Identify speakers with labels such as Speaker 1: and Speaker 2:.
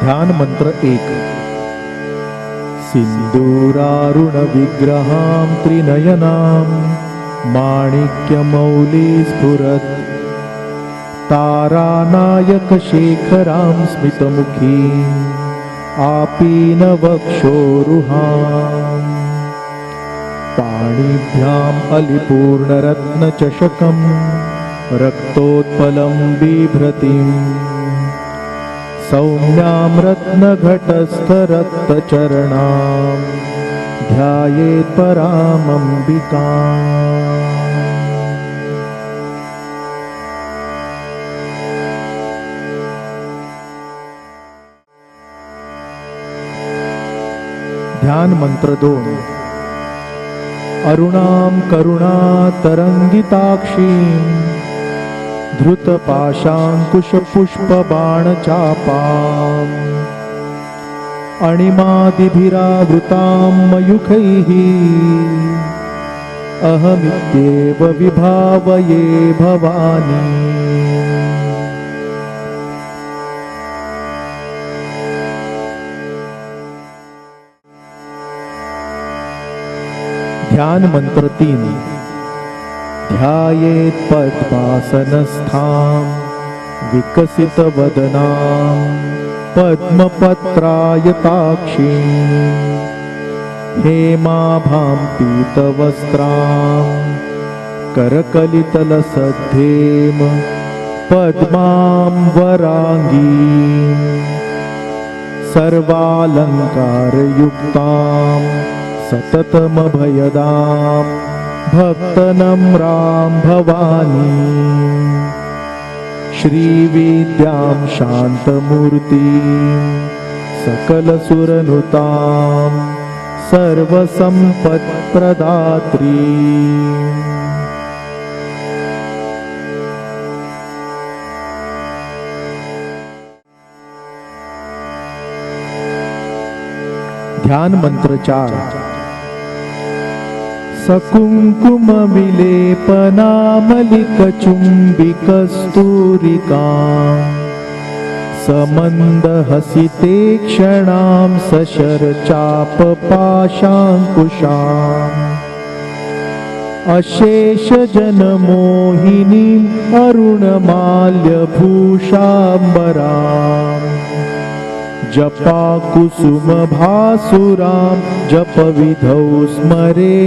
Speaker 1: ध्यान मंत्र एक। सिन्दूरारुणविग्रहां त्रिनयनां माणिक्यमौलिस्फुरत् तारानायकशेखरां स्मितमुखीम् आपीनवक्षोरुहाम्। पाणिभ्याम् अलिपूर्णरत्नचषकम् रक्तोत्पलं बिभ्रतिम् सौम्यां रत्नघटस्थरक्तचरणां ध्यायेत् परामम्बिकाम् ध्यान मंत्र दोन अरुणां करुणातरङ्गिताक्षीं धृतपाशाङ्कुशपुष्पबाणचापाम्। अणिमादिभिरावृतां मयूखैः। अहमित्येव विभावये भवानी। ध्यान मंत्र तीन ध्यायेत् पद्मासनस्थां विकसितवदनां पद्मपत्रायताक्षीं। हेमाभां पीतवस्त्रां करकलितलसद्धेम पद्मां वराङ्गीं सर्वालङ्कारयुक्ताम् सततमभयदां भक्तनम्रां भवानी। श्रीविद्यां शान्तमूर्तिं सकलसुरनुतां सर्वसम्पत्प्रदात्री। ध्यान मंत्र चार सकुङ्कुमविलेपनामलिकचुम्बिकस्तूरिका समन्दहसिते क्षणां सशरचापपाशाङ्कुशाम् अशेषजनमोहिनीम् अरुणमाल्यभूषाम्बराम् जपाकुसुमभासुरां जपविधौ स्मरेदम्बिका